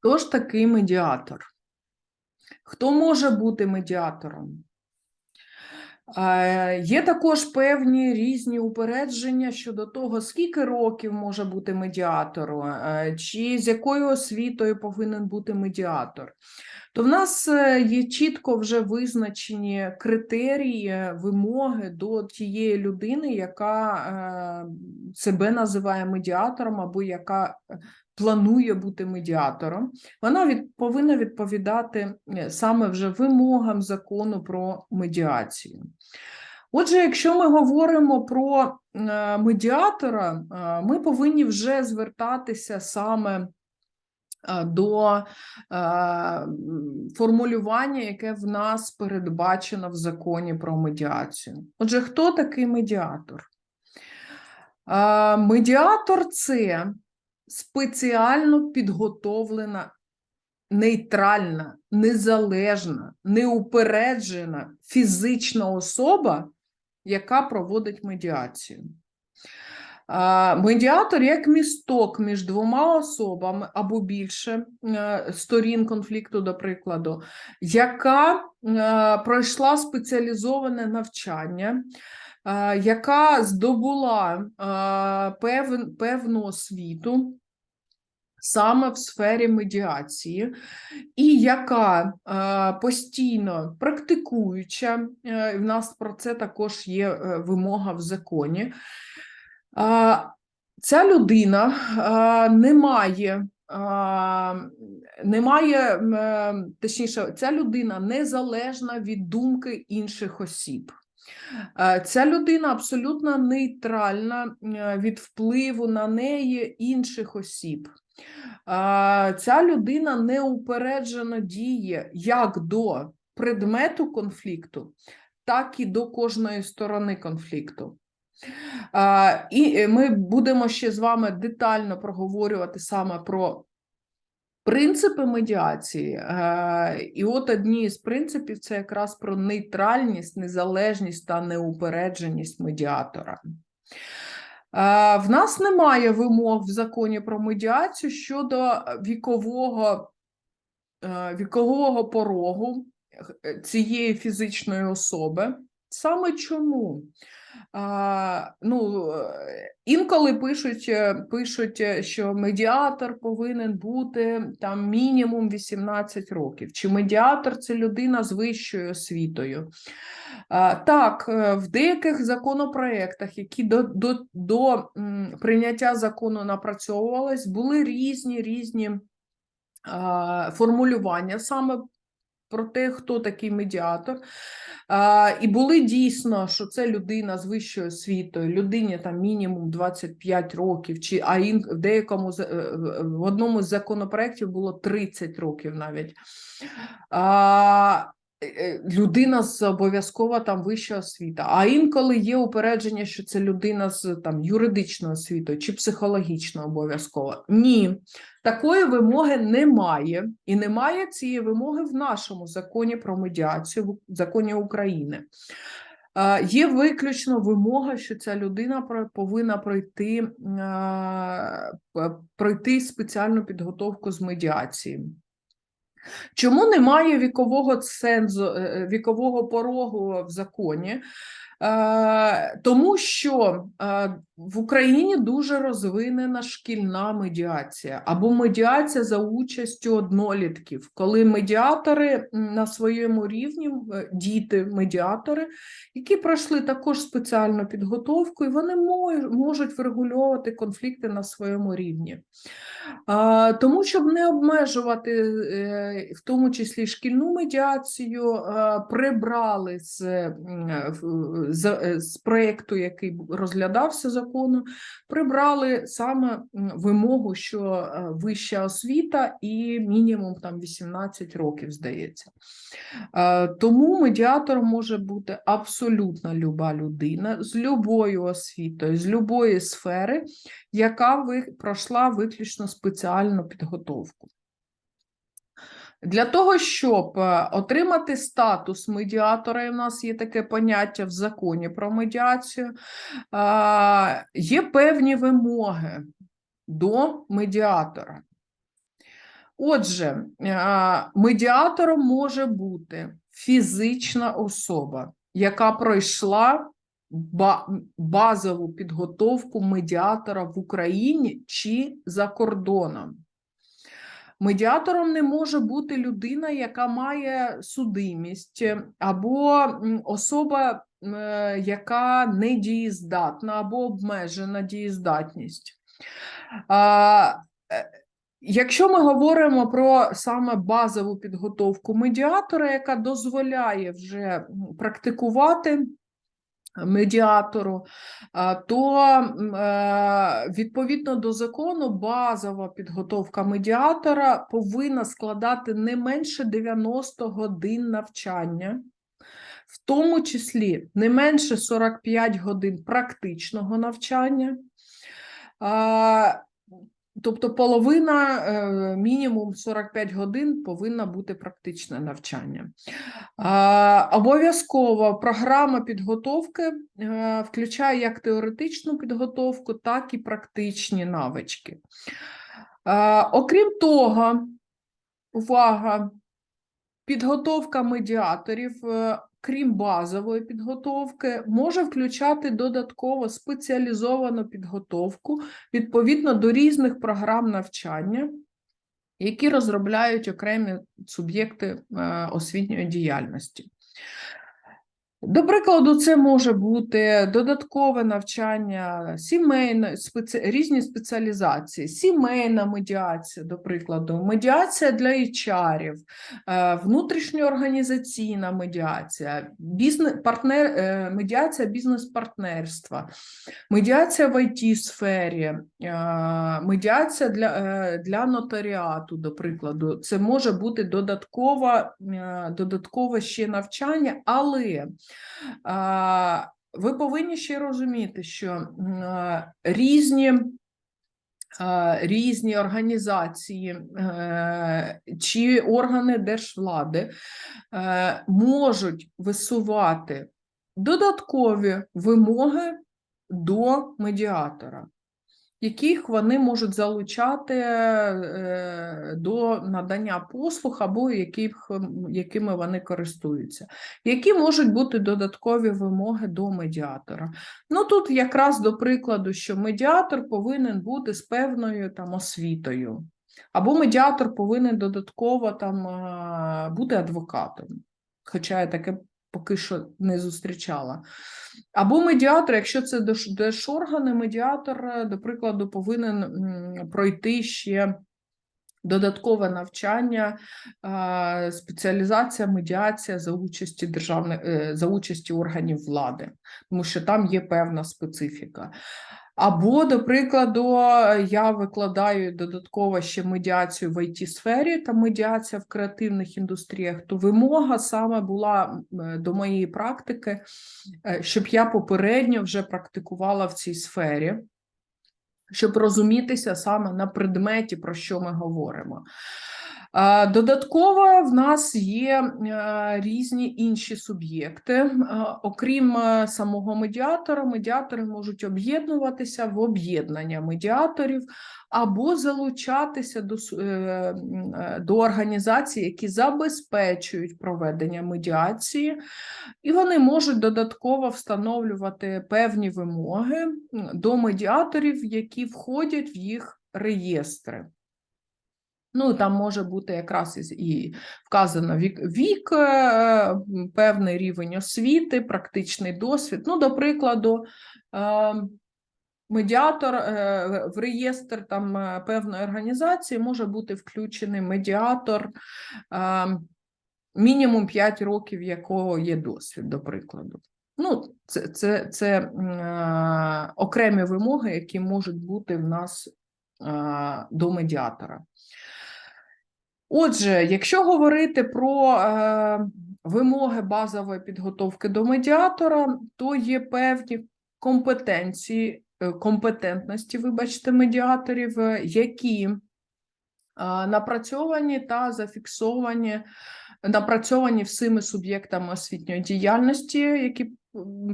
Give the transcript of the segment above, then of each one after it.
Хто ж такий медіатор? Хто може бути медіатором? Е, Є також певні різні упередження щодо того, скільки років може бути медіатору, е, чи з якою освітою повинен бути медіатор. То в нас е, є чітко вже визначені критерії, вимоги до тієї людини, яка е, себе називає медіатором або яка е, планує бути медіатором. Вона від, повинна відповідати е, саме вже вимогам закону про медіацію. Отже, якщо ми говоримо про е, медіатора, е, ми повинні вже звертатися саме до формулювання, яке в нас передбачено в законі про медіацію. Отже, хто такий медіатор? Медіатор це спеціально підготовлена, нейтральна, незалежна, неупереджена фізична особа, яка проводить медіацію. Медіатор як місток між двома особами або більше е, сторін конфлікту, до прикладу, яка е, пройшла спеціалізоване навчання, яка здобула пев- певну освіту саме в сфері медіації, і яка постійно практикуюча, е, в нас про це також є е, вимога в законі. Ця людина не має, не має, м, е, точніше, ця людина незалежна від думки інших осіб. Е, Ця людина абсолютно нейтральна е, від впливу на неї інших осіб. Е, Ця людина неупереджено діє як до предмету конфлікту, так і до кожної сторони конфлікту. І ми будемо ще з вами детально проговорювати саме про принципи медіації. Е, І от одні з принципів це якраз про нейтральність, незалежність та неупередженість медіатора. Е, В нас немає вимог в законі про медіацію щодо вікового, е, вікового порогу цієї фізичної особи. Саме чому? Ну, е, інколи пишуть, е, пишуть, е, що медіатор повинен бути там мінімум 18 років. Чи медіатор це людина з вищою освітою? Так, в деяких законопроєктах, які до, до, до прийняття закону напрацьовувались, були різні різні формулювання саме про те, хто такий медіатор. А, і були дійсно, що це людина з вищою освітою, людині там мінімум 25 років, чи а ін, в деякому з- е, в- одному з законопроєктів було 30 років навіть. А, е, людина з обов'язково там вища освіта. А інколи є упередження, що це людина з там юридичною освітою чи психологічно обов'язково. Ні, такої вимоги немає, і немає цієї вимоги в нашому законі про медіацію, в законі України. Е, Є виключно вимога, що ця людина повинна пройти, е, пройти спеціальну підготовку з медіації. Чому немає вікового цензу, е, е, вікового порогу в законі? Е, Тому що е, в Україні дуже розвинена шкільна медіація або медіація за участю однолітків, коли медіатори на своєму рівні, е, діти, медіатори, які пройшли також спеціальну підготовку, і вони можуть врегульовувати конфлікти на своєму рівні. Тому, щоб не обмежувати, в тому числі шкільну медіацію, прибрали з, з, е, з проєкту, який розглядався закону, прибрали саме вимогу, що е, вища освіта і мінімум там 18 років, здається. Е, Тому медіатором може бути абсолютно люба людина з любою освітою, з любої сфери, яка пройшла виключно спеціальну підготовку. Для того, щоб е, отримати статус медіатора, і в нас є таке поняття в законі про медіацію, є певні вимоги до медіатора. Отже, е, медіатором може бути фізична особа, яка пройшла базову підготовку медіатора в Україні чи за кордоном. Медіатором не може бути людина, яка має судимість, або особа, е, яка недієздатна або обмежена дієздатність. Е, Якщо ми говоримо про саме базову підготовку медіатора, яка дозволяє вже практикувати медіатору, то е, відповідно до закону базова підготовка медіатора повинна складати не менше 90 годин навчання, в тому числі не менше 45 годин практичного навчання. Тобто половина, е, мінімум 45 годин повинна бути практичне навчання. Обов'язково програма підготовки е, включає як теоретичну підготовку, так і практичні навички. Окрім того, увага, підготовка медіаторів, е, крім базової підготовки, може включати додатково спеціалізовану підготовку відповідно до різних програм навчання, які розробляють окремі суб'єкти е, освітньої діяльності. До прикладу, це може бути додаткове навчання, сімейне, спеці... різні спеціалізації, сімейна медіація, до прикладу, медіація для HR, внутрішньоорганізаційна медіація, бізнес... партнер... е, медіація бізнес-партнерства, медіація в IT-сфері, медіація для, е, для нотаріату, до прикладу. Це може бути додаткове, додаткове ще навчання, але ви повинні ще розуміти, що різні. Різні організації е, чи органи держвлади е, можуть висувати додаткові вимоги до медіатора, яких вони можуть залучати е, до надання послуг або яких, якими вони користуються. Які можуть бути додаткові вимоги до медіатора? Ну тут якраз до прикладу, що медіатор повинен бути з певною там освітою, або медіатор повинен додатково там е, бути адвокатом. Хоча я таке поки що не зустрічала. Або медіатор, якщо це держ- держоргани, медіатор, е, до прикладу, повинен пройти ще додаткове навчання, спеціалізація, медіація за участі державних е, за участі органів влади, тому що там є певна специфіка. Або, до прикладу, я викладаю додатково ще медіацію в it сфері та медіація в креативних індустріях, то вимога саме була е, до моєї практики, е, щоб я попередньо вже практикувала в цій сфері, щоб розумітися саме на предметі, про що ми говоримо. Додатково в нас є е, різні інші суб'єкти. Е, Окрім е, самого медіатора, медіатори можуть об'єднуватися в об'єднання медіаторів або залучатися до, до організацій, які забезпечують проведення медіації, і вони можуть додатково встановлювати певні вимоги до медіаторів, які входять в їх реєстри. Ну, там може бути якраз і вказано вік, вік, е, певний рівень освіти, практичний досвід. Ну, до прикладу, е, медіатор е, в реєстр там певної організації може бути включений медіатор, мінімум 5 років якого є досвід, до прикладу. Ну, це, це, це е, окремі вимоги, які можуть бути в нас до медіатора. Отже, якщо говорити про е, вимоги базової підготовки до медіатора, то є певні компетенції, е, компетентності, вибачте, медіаторів, е, які е, напрацьовані та зафіксовані, напрацьовані всіми суб'єктами освітньої діяльності, які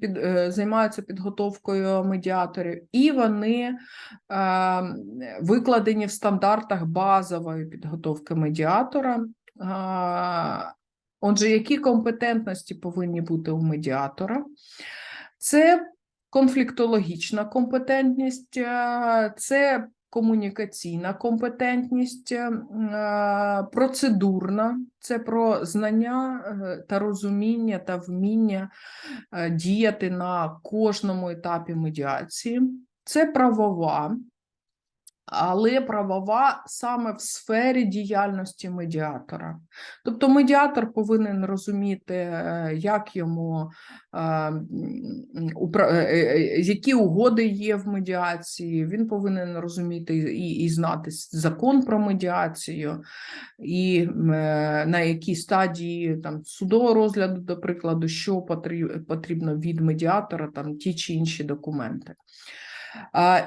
під, е, займаються підготовкою медіаторів, і вони е, викладені в стандартах базової підготовки медіатора. А, Отже, які компетентності повинні бути у медіатора? Це конфліктологічна компетентність, е, це комунікаційна компетентність, е, процедурна, це про знання е, та розуміння та вміння е, діяти на кожному етапі медіації. Це правова, але правова саме в сфері діяльності медіатора. Тобто медіатор повинен розуміти, е, як йому е, е, які угоди є в медіації. Він повинен розуміти і, і знати закон про медіацію, і на якій стадії там судового розгляду, до прикладу, що потрібно від медіатора, там ті чи інші документи.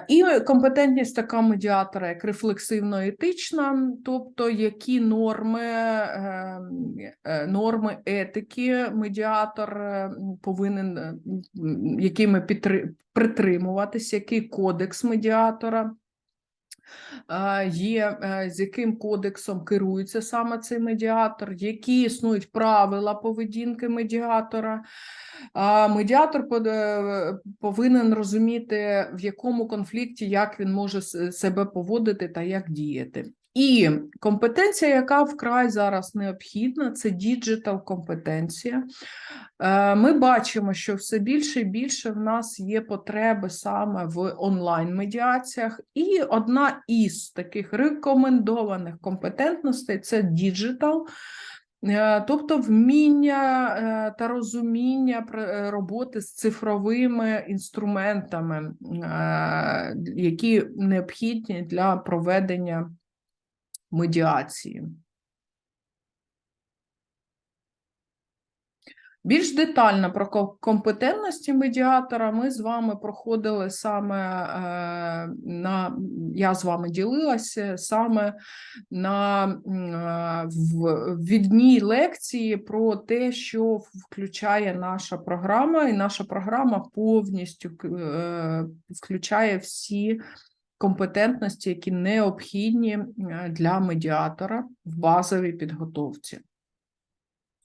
І компетентність така медіатора, як рефлексивно-етична, тобто які норми, е, е, норми етики медіатор е, повинен, е, якими підтри- притримуватися, який кодекс медіатора. Є е, з яким кодексом керується саме цей медіатор, які існують правила поведінки медіатора, медіатор е, повинен розуміти, в якому конфлікті як він може себе поводити та як діяти. І компетенція, яка вкрай зараз необхідна, це діджитал компетенція. Е, Ми бачимо, що все більше і більше в нас є потреби саме в онлайн-медіаціях, і одна із таких рекомендованих компетентностей це діджитал. Е, Тобто вміння е, та розуміння роботи з цифровими інструментами, які необхідні для проведення медіації. Більш детально про компетентності медіатора ми з вами проходили саме е, на я з вами ділилася саме на е, в відній лекції про те, що включає наша програма, і наша програма повністю е, включає всі компетентності, які необхідні е, для медіатора в базовій підготовці.